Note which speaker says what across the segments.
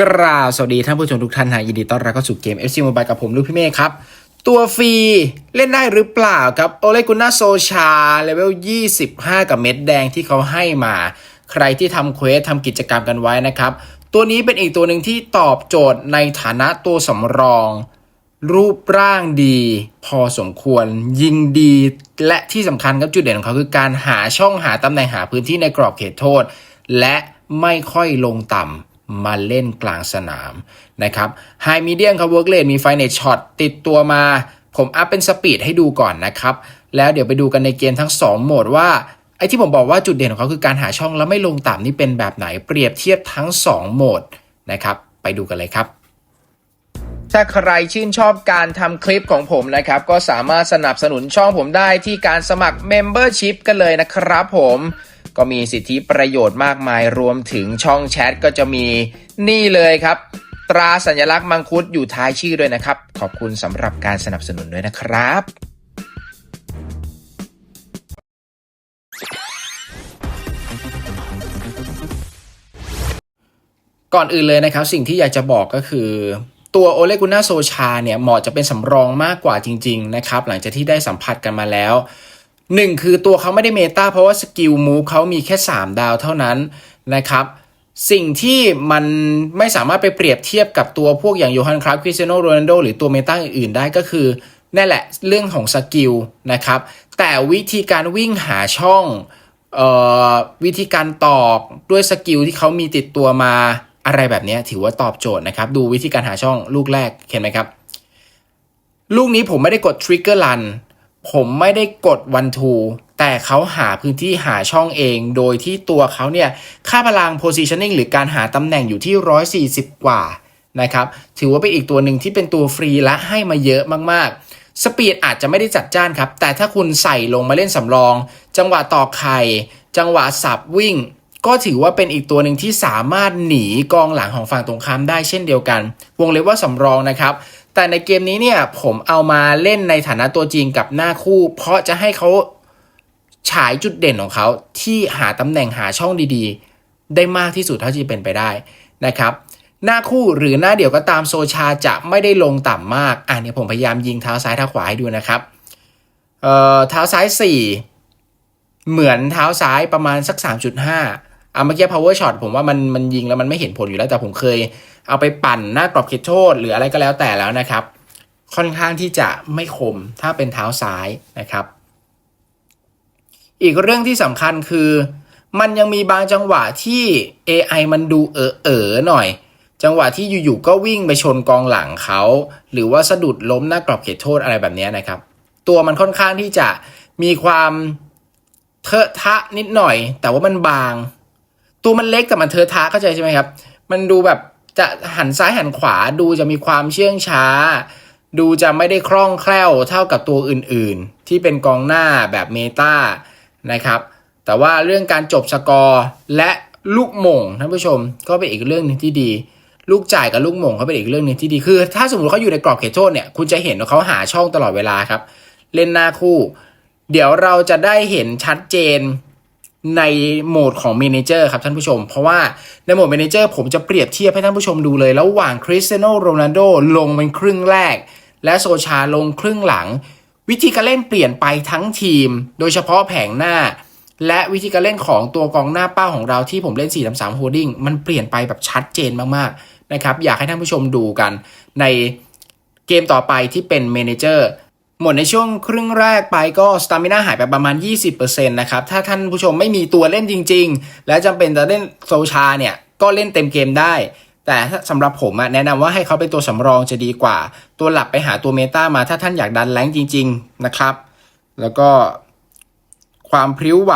Speaker 1: กราบสวัสดีท่านผู้ชมทุกท่านนะยินดีต้อนรับเข้าสู่เกม FC Mobile กับผมลูกพี่เมฆครับ ตัวฟรีเล่นได้หรือเปล่าครับโอเลกุน่าโซชาเลเวล 25 กับเม็ดแดงที่เขาให้มา ใครที่ทำเควสทำกิจกรรมกันไว้นะครับ ตัวนี้เป็นอีกตัวหนึ่งที่ตอบโจทย์ในฐานะตัวสำรอง รูปร่างดี พอสมควรยิงดี และที่สำคัญครับจุดเด่นของเขาคือการหาช่องหาตำแหน่งหาพื้นที่ในกรอบเขตโทษ และไม่ค่อยลงต่ำ มาเล่นกลางสนามนะครับไฮมีเดียมครับเวิร์กเลนมีไฟเน t ช็อตติดตัวมา ผมอัพเป็นสปีดให้ดูก่อนนะครับ แล้วเดี๋ยวไปดูกันในเกมทั้ง 2 โหมดว่าไอ้ที่ผมบอกว่าจุดเด่นของเขาคือการหาช่องแล้วไม่ลงต่ำนี่เป็นแบบไหนเปรียบเทียบทั้ง 2 โหมดนะครับไปดูกันเลยครับถ้าใครชื่นชอบการทำคลิปของผมนะครับ ก็สามารถสนับสนุนช่องผมได้ที่การสมัคร Membership กันเลยนะครับผม ก็มีสิทธิประโยชน์มากมายรวมถึงช่องแชทก็จะมีนี่เลยครับ ตราสัญลักษณ์มังคุดอยู่ท้ายชื่อด้วยนะครับ ขอบคุณสำหรับการสนับสนุนด้วยนะครับก่อนอื่นเลยนะครับ สิ่งที่อยากจะบอกก็คือ ตัวโอเลกุน่าโซชาเนี่ยเหมาะจะเป็นสำรองมากกว่าจริง ๆ นะครับ หลังจากที่ได้สัมผัสกันมาแล้ว หนึ่งคือตัวเขาไม่ได้เมตาเพราะว่าสกิลมูฟเขามีแค่ 3 ดาวเท่านั้นนะครับ สิ่งที่มันไม่สามารถไปเปรียบเทียบกับตัวพวกอย่างโยฮันคราฟคริสเตียโนโรนัลโดหรือตัวเมตาอื่นๆได้ก็คือนั่นแหละเรื่องของสกิลนะครับ แต่วิธีการวิ่งหาช่องออวิธีการตอกด้วยสกิลที่เขามีติดตัวมาอะไรแบบนี้ถือว่าตอบโจทย์นะครับ ดูวิธีการหาช่องลูกแรกเห็นไหมครับ ลูกนี้ผมไม่ได้กด Trigger Run ผมไม่ได้กด One Two แต่เขาหาพื้นที่หาช่องเอง โดยที่ตัวเขาเนี่ย ค่าพลัง positioning หรือการหาตำแหน่งอยู่ที่ 140 กว่านะครับถือว่าเป็นอีกตัวหนึ่งที่เป็นตัวฟรีและให้มาเยอะมากๆ สปีดอาจจะไม่ได้จัดจ้านครับ แต่ถ้าคุณใส่ลงมาเล่นสำรอง จังหวะต่อไข่ จังหวะสับวิ่ง ก็ถือว่าเป็นอีกตัวหนึ่งที่สามารถหนีกองหลังของฝั่งตรงข้ามได้เช่นเดียวกัน วงเล็บว่าสำรองนะครับ แต่ในเกมนี้เนี่ยผมเอามาเล่นในฐานะตัวจริงกับหน้าคู่ เพราะจะให้เขาฉายจุดเด่นของเขาที่หาตำแหน่งหาช่องดีๆ ได้มากที่สุดเท่าที่เป็นไปได้นะครับ หน้าคู่หรือหน้าเดี่ยวก็ตามโซชาจะไม่ได้ลงต่ำมากอะเนี่ยผมพยายามยิงเท้าซ้ายเท้าขวาให้ดูนะครับเอ่อเท้าซ้าย 4 เหมือนเท้าซ้ายประมาณสัก 3.5 เอะเมื่อกี้ power shot ผมว่ามันมันยิงแล้วมันไม่เห็นผลอยู่แล้วแต่ผมเคย เอาไปปั่นหน้ากรอบเขตโทษหรืออะไรก็แล้วแต่แล้วนะครับ ค่อนข้างที่จะไม่คมถ้าเป็นเท้าซ้ายนะครับ อีกเรื่องที่สำคัญคือ มันยังมีบางจังหวะที่ AI มันดูเออเออหน่อย จังหวะที่อยู่ๆก็วิ่งไปชนกองหลังเขา หรือว่าสะดุดล้มหน้ากรอบเขตโทษอะไรแบบนี้นะครับ ตัวมันค่อนข้างที่จะมีความเทอะทะนิดหน่อย แต่ว่ามันบาง ตัวมันเล็กแต่มันเทอะทะเข้าใจใช่ไหมครับ มันดูแบบจะหันซ้ายหันขวาดูจะมีความเชื่องช้า ดูจะไม่ได้คล่องแคล่วเท่ากับตัวอื่นๆ ที่เป็นกองหน้าแบบเมตานะครับ แต่ว่าเรื่องการจบสกอร์และลูกหม่งท่านผู้ชมก็เป็นอีกเรื่องหนึงที่ดี ลูกจ่ายกับลูกหม่งก็เป็นอีกเรื่องหนึ่งที่ดีคือ ถ้าสมมติเขาอยู่ในกรอบเขตโทษเนี่ยคุณจะเห็นว่าเขาหาช่องตลอดเวลาครับ เล่นหน้าคู่ เดี๋ยวเราจะได้เห็นชัดเจน ในโหมดของเมนเจอร์ครับท่านผู้ชม เพราะว่าในโหมดเมนเจอร์ผมจะเปรียบเทียบให้ท่านผู้ชมดูเลย ระหว่างคริสเตียโนโรนัลโดลงเป็นครึ่งแรก และโซชาลงครึ่งหลัง วิธีการเล่นเปลี่ยนไปทั้งทีม โดยเฉพาะแผงหน้า และวิธีการเล่นของตัวกองหน้าเป้าของเราที่ผมเล่น 4 3 3 holding มันเปลี่ยนไปแบบชัดเจนมากๆนะครับอยากให้ท่านผู้ชมดูกันในเกมต่อไปที่เป็นเมนเจอร์ หมดในช่วงครึ่งแรกไปก็สตามิน่าหายไปประมาณ 20%นะครับ ถ้าท่านผู้ชมไม่มีตัวเล่นจริง ๆ และจำเป็นจะเล่นโซชาเนี่ย ก็เล่นเต็มเกมได้ แต่ถ้าสำหรับผมแนะนำว่าให้เขาเป็นตัวสำรองจะดีกว่า ตัวหลักไปหาตัวเมตามาถ้าท่านอยากดันแรงจริง ๆนะครับ แล้วก็ความพริ้วไหว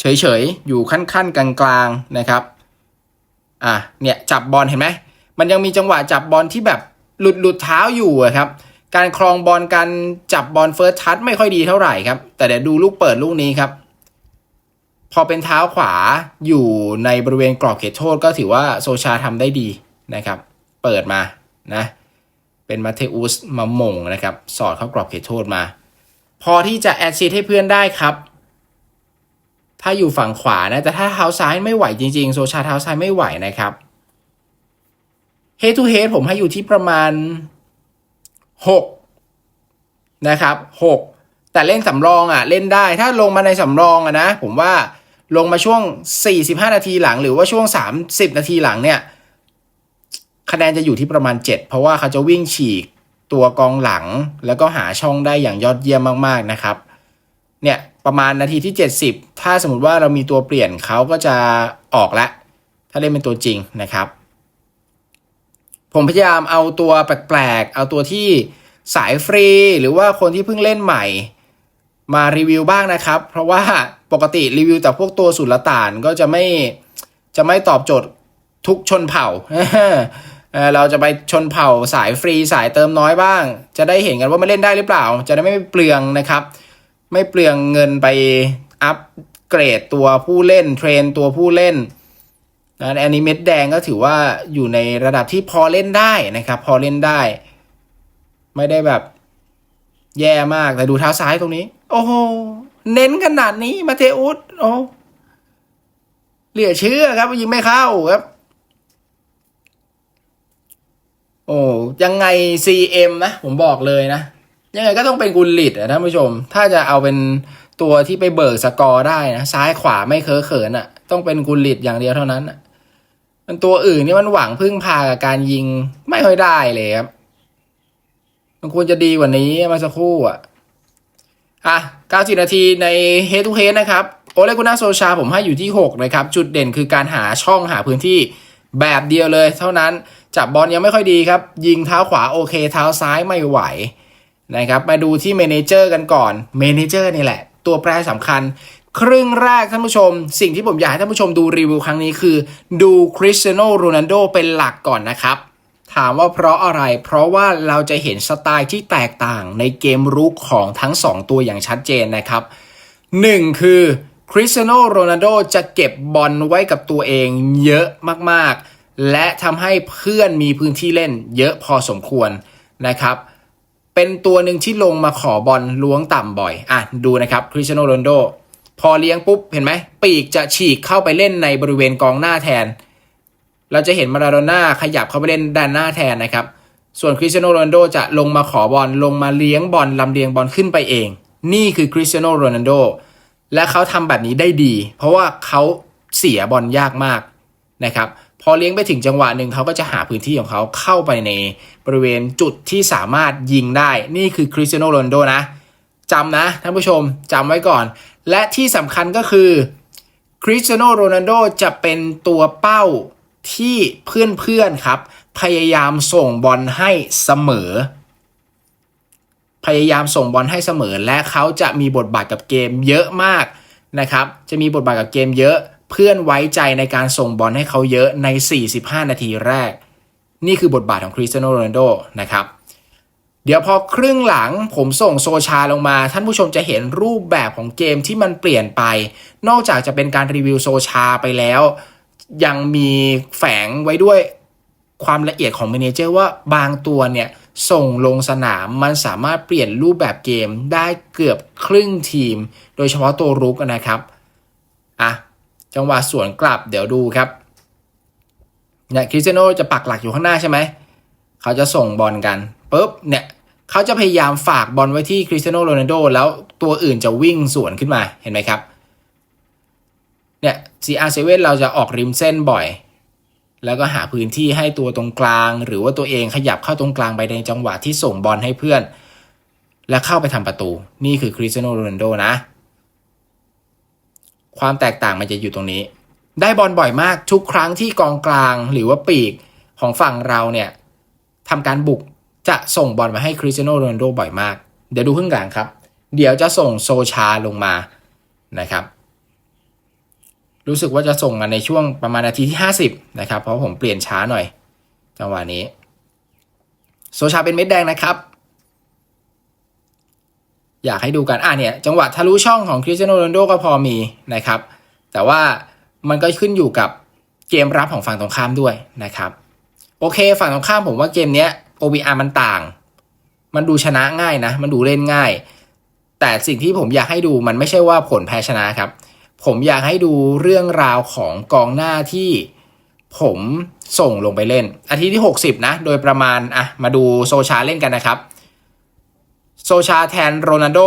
Speaker 1: เฉยๆ อยู่ขั้นๆ กลางๆนะครับอะเนี่ยจับบอลเห็นไหมมันยังมีจังหวะจับบอลที่แบบหลุดหลุดเท้าอยู่ครับ การครองบอลการจับบอลเฟิร์สทัชไม่ค่อยดีเท่าไหร่ครับ แต่เดี๋ยวดูลูกเปิดลูกนี้ครับ พอเป็นเท้าขวาอยู่ในบริเวณกรอบเขตโทษก็ถือว่าโซชาทำได้ดีนะครับ เปิดมานะเป็นมาเทอุสมาหมงนะครับ สอดเข้ากรอบเขตโทษมา พอที่จะแอดซิสให้เพื่อนได้ครับ ถ้าอยู่ฝั่งขวานะแต่ถ้าเท้าซ้ายไม่ไหวจริงๆ โซชาเท้าซ้ายไม่ไหวนะครับ head to head ผมให้อยู่ที่ประมาณ 6นะครับ6แต่เล่นสำรองอะเล่นได้ถ้าลงมาในสำรองอะนะ ผมว่าลงมาช่วง 45 นาทีหลัง หรือว่าช่วง 30 นาทีหลังเนี่ยคะแนนจะอยู่ที่ประมาณ 7 เพราะว่าเขาจะวิ่งฉีกตัวกองหลัง แล้วก็หาช่องได้อย่างยอดเยี่ยมมากๆนะครับเนี่ยประมาณนาทีที่ 70 ถ้าสมมติว่าเรามีตัวเปลี่ยนเขาก็จะออกละถ้าเล่นเป็นตัวจริงนะครับ ผมพยายามเอาตัวแปลกๆ เอาตัวที่สายฟรี หรือว่าคนที่เพิ่งเล่นใหม่ มารีวิวบ้างนะครับ เพราะว่าปกติรีวิวแต่พวกตัวสุลต่านก็จะไม่จะไม่ตอบโจทย์ทุกชนเผ่า เราจะไปชนเผ่าสายฟรีสายเติมน้อยบ้าง จะได้เห็นกันว่ามันเล่นได้หรือเปล่า จะได้ไม่เปลืองนะครับ ไม่เปลืองเงินไปอัปเกรดตัวผู้เล่น เทรนตัวผู้เล่น นะอันนี้เม็ดแดงก็ถือว่าอยู่ในระดับที่พอเล่นได้นะครับ พอเล่นได้ ไม่ได้แบบ แย่มากแต่ดูเท้าซ้ายตรงนี้ โอ้โหเน้นขนาดนี้มาเทอุสโอ้เหลือเชื่อครับยิงไม่เข้าครับ โอ้ยังไง CM นะ ผมบอกเลยนะ ยังไงก็ต้องเป็นกุลลิตอะท่านผู้ชม ถ้าจะเอาเป็นตัวที่ไปเบิกสกอร์ได้นะ ซ้ายขวาไม่เคอะเขินอะต้องเป็นกุลลิตอย่างเดียวเท่านั้นอะ มันตัวอื่นนี่มันหวังพึ่งพากับการยิงไม่ค่อยได้เลยครับ มันควรจะดีกว่านี้มาสักครู่อะ อะ90นาทีใน Head to Head นะครับ โอเลกุนาโซชาผมให้อยู่ที่ 6 นะครับ จุดเด่นคือการหาช่องหาพื้นที่แบบเดียวเลย เท่านั้นจับบอลยังไม่ค่อยดีครับ ยิงเท้าขวาโอเค เท้าซ้ายไม่ไหวนะครับ มาดูที่เมนเจอร์กันก่อนเมนเจอร์นี่แหละ ตัวแปรสำคัญ ครึ่งแรกท่านผู้ชม สิ่งที่ผมอยากให้ท่านผู้ชมดูรีวิวครั้งนี้คือ ดูคริสเตียโนโรนัลโดเป็นหลักก่อนนะครับ ถามว่าเพราะอะไร เพราะว่าเราจะเห็นสไตล์ที่แตกต่างในเกมรุกของทั้ง 2 ตัวอย่างชัดเจนนะครับ 1 คือคริสเตียโนโรนัลโดจะเก็บบอลไว้กับตัวเองเยอะมากๆ และทำให้เพื่อนมีพื้นที่เล่นเยอะพอสมควรนะครับเป็นตัวหนึ่งที่ลงมาขอบอลล้วงต่ำบ่อย อะ ดูนะครับคริสเตียโนโรนัลโด พอเลี้ยงปุ๊บเห็นไหมปีกจะฉีกเข้าไปเล่นในบริเวณกองหน้าแทน เราจะเห็นมาราโดน่าขยับเข้าไปเล่นด้านหน้าแทนนะครับ ส่วนคริสเตียโนโรนัลโดจะลงมาขอบอลลงมาเลี้ยงบอลลำเลียงบอลขึ้นไปเอง นี่คือคริสเตียโนโรนัลโดและเขาทำแบบนี้ได้ดี เพราะว่าเขาเสียบอลยากมากนะครับพอเลี้ยงไปถึงจังหวะหนึ่งเขาก็จะหาพื้นที่ของเขาเข้าไปในบริเวณจุดที่สามารถยิงได้ นี่คือคริสเตียโนโรนัลโดนะจำนะท่านผู้ชมจำไว้ก่อน และที่สำคัญก็คือคริสเตียโนโรนัลโดจะเป็นตัวเป้าที่เพื่อนๆครับ พยายามส่งบอลให้เสมอ พยายามส่งบอลให้เสมอ และเขาจะมีบทบาทกับเกมเยอะมากนะครับ จะมีบทบาทกับเกมเยอะ เพื่อนไว้ใจในการส่งบอลให้เขาเยอะใน 45 นาทีแรก นี่คือบทบาทของคริสเตียโนโรนัลโดนะครับ เดี๋ยวพอครึ่งหลังผมส่งโซชาลงมา ท่านผู้ชมจะเห็นรูปแบบของเกมที่มันเปลี่ยนไป นอกจากจะเป็นการรีวิวโซชาไปแล้ว ยังมีแฝงไว้ด้วยความละเอียดของเมเนเจอร์ว่าบางตัวเนี่ย ส่งลงสนามมันสามารถเปลี่ยนรูปแบบเกมได้เกือบครึ่งทีม โดยเฉพาะตัวรุกนะครับอะจังหวะสวนกลับเดี๋ยวดูครับเนี่ยคริสเตียโนจะปักหลักอยู่ข้างหน้าใช่ไหม เขาจะส่งบอลกันปุ๊บเนี่ยเขาจะพยายามฝากบอลไว้ที่คริสเตียโนโรนัลโดแล้วตัวอื่นจะวิ่งสวนขึ้นมาเห็นไหมครับเนี่ย CR7 เราจะออกริมเส้นบ่อย แล้วก็หาพื้นที่ให้ตัวตรงกลาง หรือว่าตัวเองขยับเข้าตรงกลางไปในจังหวะที่ส่งบอลให้เพื่อน และเข้าไปทำประตู นี่คือคริสเตียโนโรนัลโดนะ ความแตกต่างมันจะอยู่ตรงนี้ ได้บอลบ่อยมากทุกครั้งที่กองกลางหรือว่าปีกของฝั่งเราเนี่ย ทำการบุกจะส่งบอลมาให้คริสเตียโนโรนัลโดบ่อยมาก เดี๋ยวดูครึ่งหลังครับ เดี๋ยวจะส่งโซชาลงมานะครับ รู้สึกว่าจะส่งมาในช่วงประมาณนาทีที่ 50 นะครับ เพราะผมเปลี่ยนช้าหน่อยจังหวะนี้ โซชาเป็นเม็ดแดงนะครับ อยากให้ดูกันอะเนี่ยจังหวะทะลุช่องของคริสเตียโนโรนัลโดก็พอมีนะครับ แต่ว่ามันก็ขึ้นอยู่กับเกมรับของฝั่งตรงข้ามด้วยนะครับ โอเค ฝั่งตรงข้ามผมว่าเกมเนี้ย OBR มันต่าง มันดูชนะง่ายนะ มันดูเล่นง่าย แต่สิ่งที่ผมอยากให้ดูมันไม่ใช่ว่าผลแพ้ชนะครับ ผมอยากให้ดูเรื่องราวของกองหน้าที่ผมส่งลงไปเล่น อาทิตย์ที่ 60 นะ โดยประมาณอะมาดูโซชาเล่นกันนะครับ โซชาแทนโรนัลโด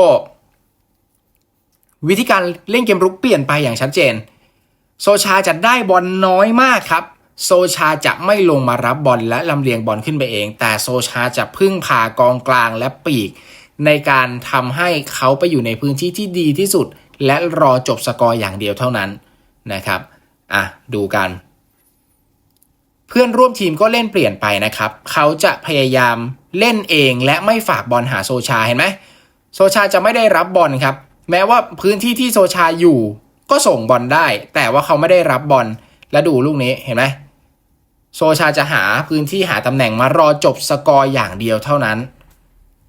Speaker 1: วิธีการเล่นเกมรุกเปลี่ยนไปอย่างชัดเจน โซชาจะได้บอลน้อยมากครับ โซชาจะไม่ลงมารับบอลและลำเลียงบอลขึ้นไปเอง แต่โซชาจะพึ่งพากองกลางและปีก ในการทำให้เขาไปอยู่ในพื้นที่ที่ดีที่สุด และรอจบสกอร์อย่างเดียวเท่านั้นนะครับอะดูกัน เพื่อนร่วมทีมก็เล่นเปลี่ยนไปนะครับ เขาจะพยายามเล่นเองและไม่ฝากบอลหาโซชาเห็นไหมโซชาจะไม่ได้รับบอลครับ แม้ว่าพื้นที่ที่โซชาอยู่ ก็ส่งบอลได้ แต่ว่าเขาไม่ได้รับบอลและดูลูกนี้เห็นไหม โซชาจะหาพื้นที่หาตำแหน่งมารอจบสกอร์อย่างเดียวเท่านั้น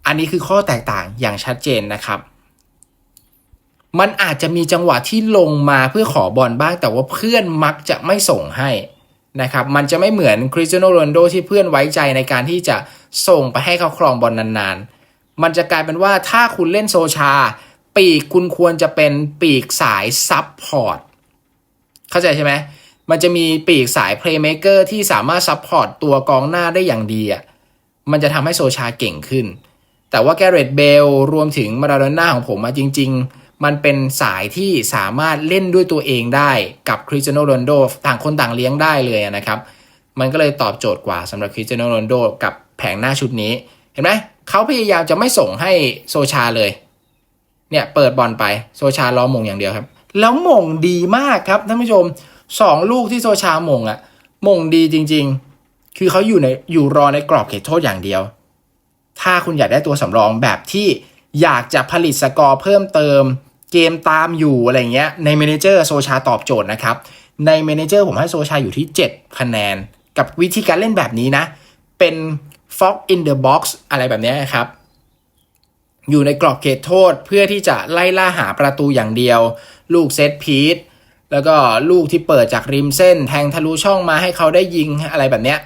Speaker 1: อันนี้คือข้อแตกต่างอย่างชัดเจนนะครับ มันอาจจะมีจังหวะที่ลงมาเพื่อขอบอลบ้าง แต่ว่าเพื่อนมักจะไม่ส่งให้นะครับ มันจะไม่เหมือนคริสเตียโนโรนโดที่เพื่อนไว้ใจในการที่จะส่งไปให้เขาครองบอลนานๆ มันจะกลายเป็นว่าถ้าคุณเล่นโซชา ปีกคุณควรจะเป็นปีกสายซับพอร์ตเข้าใจใช่ไหม มันจะมีปีกสายเพลย์เม k เกอร์ที่สามารถซับพอร์ตตัวกองหน้าได้อย่างดีอะมันจะทำให้โซชาเก่งขึ้น แต่ว่าแกเรตเบลรวมถึงมาราโดน่าของผมอะจริง ๆ มันเป็นสายที่สามารถเล่นด้วยตัวเองได้กับคริสเตียโนโรนโดต่างคนต่างเลี้ยงได้เลยนะครับ มันก็เลยตอบโจทย์กว่าสำหรับคริสเตียโนโรนโดกับแผงหน้าชุดนี้ เห็นไหมเขาพยายามจะไม่ส่งให้โซชาเลย เนี่ยเปิดบอลไปโซชารอมงอย่างเดียวครับ แล้วมงดีมากครับท่านผู้ชม สองลูกที่โซชามงอะมงดีจริง ๆ คือเขาอยู่ในอยู่รอในกรอบเขตโทษอย่างเดียว ถ้าคุณอยากได้ตัวสำรองแบบที่อยากจะผลิตสกอร์เพิ่มเติม เกมตามอยู่อะไรเงี้ยในเมนเจอร์โซชาตอบโจทย์นะครับ ในเมนเจอร์ผมให้โซชาอยู่ที่ 7 คะแนน กับวิธีการเล่นแบบนี้นะ เป็น Fox in the box อะไรแบบนี้ครับอยู่ในกรอบเขตโทษเพื่อที่จะไล่ล่าหาประตูอย่างเดียว ลูกเซตพีท แล้วก็ลูกที่เปิดจากริมเส้น แทงทะลุช่องมาให้เขาได้ยิงอะไรแบบเนี้ย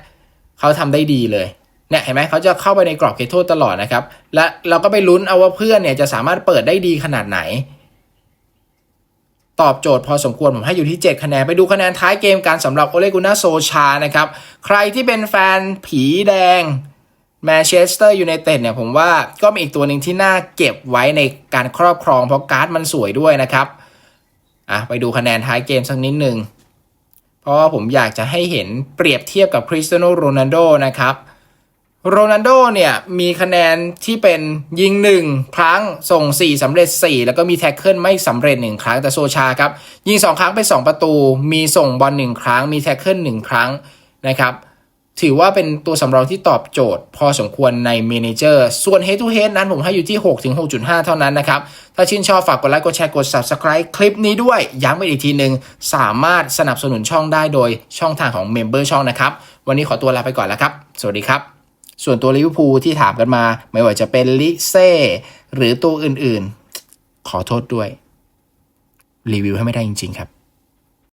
Speaker 1: เขาทำได้ดีเลยเนี่ยเห็นไหมเขาจะเข้าไปในกรอบเขตโทษตลอดนะครับ และเราก็ไปลุ้นเอาว่าเพื่อนเนี่ยจะสามารถเปิดได้ดีขนาดไหน ตอบโจทย์พอสมควรผมให้อยู่ที่ 7 คะแนน ไปดูคะแนนท้ายเกมการสำหรับโอเลกุน่าโซชานะครับ ใครที่เป็นแฟนผีแดงแมนเชสเตอร์ยูไนเต็ดเนี่ยผมว่าก็มีอีกตัวหนึ่งที่น่าเก็บไว้ในการครอบครองเพราะการ์ดมันสวยด้วยนะครับ อะไปดูคะแนนท้ายเกมสักนิดหนึ่งเพราะว่าผมอยากจะให้เห็นเปรียบเทียบกับคริสเตียโนโรนัลโดนะครับโรนัลโดเนี่ยมีคะแนนที่เป็นยิง 1 ครั้งส่ง 4สำเร็จ 4 แล้วก็มีแท็กเกิลไม่สำเร็จ 1 ครั้งแต่โซชาครับ ยิง 2 ครั้งไป 2 ประตู มีส่งบอล1ครั้ง มีแท็กเกิล1ครั้งนะครับ ถือว่าเป็นตัวสำรองที่ตอบโจทย์ พอสมควรในเมนเจอร์ส่วน Head to Head นั้นผมให้อยู่ที่ 6 ถึง 6.5 เท่านั้นนะครับ ถ้าชื่นชอบฝากกดไลค์กดแชร์กด Subscribe คลิปนี้ด้วย ย้ำไปอีกทีหนึ่งสามารถสนับสนุนช่องได้โดยช่องทางของเมมเบอร์ช่องนะครับ วันนี้ขอตัวลาไปก่อนแล้วครับ สวัสดีครับ ส่วนตัวลิเวอร์พูลที่ถามกันมา ไม่ว่าจะเป็นลิเซ่หรือตัวอื่นๆ ขอโทษด้วย รีวิวให้ไม่ได้จริง ๆ ครับ